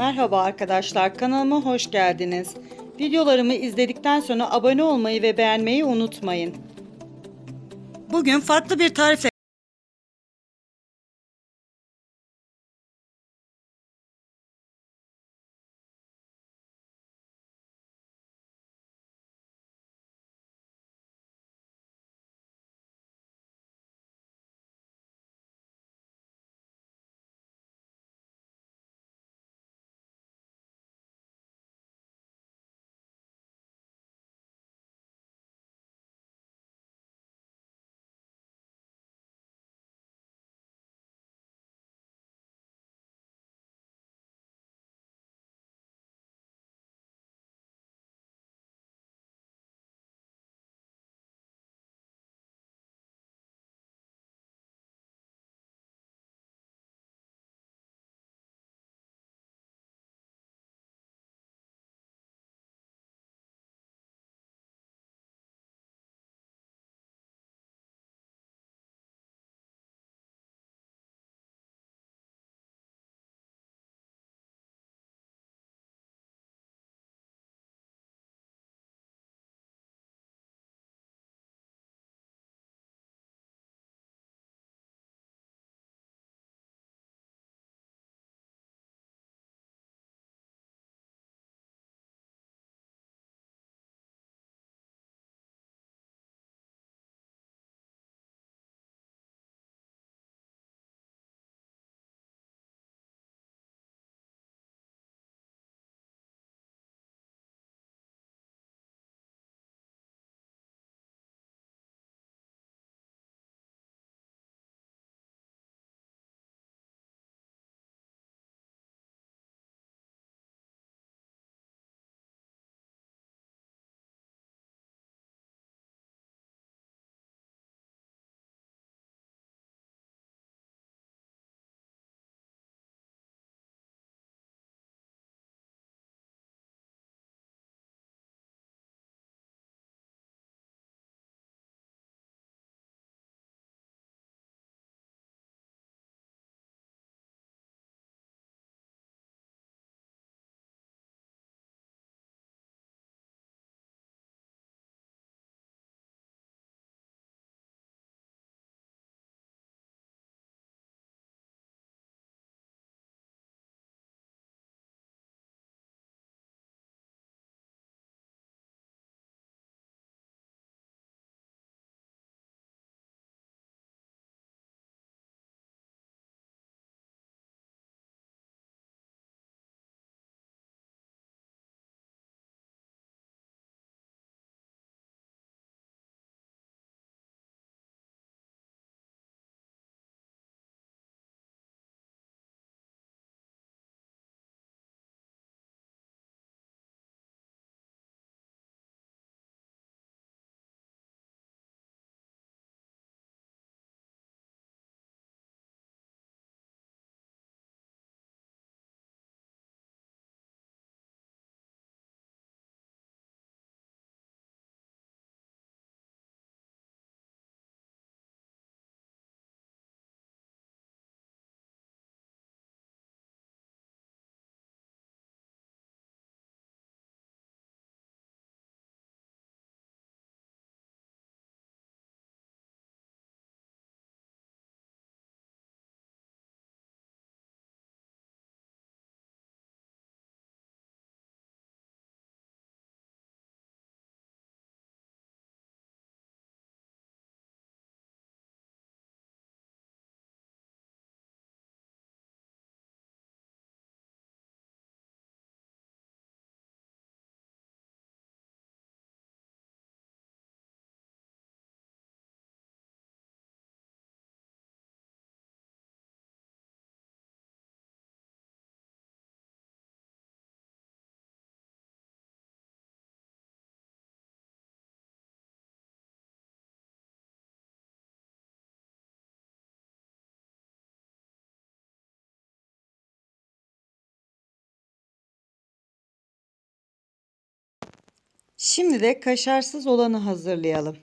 Merhaba arkadaşlar kanalıma hoş geldiniz. Videolarımı izledikten sonra abone olmayı ve beğenmeyi unutmayın. Bugün farklı bir tarifle Şimdi de kaşarsız olanı hazırlayalım.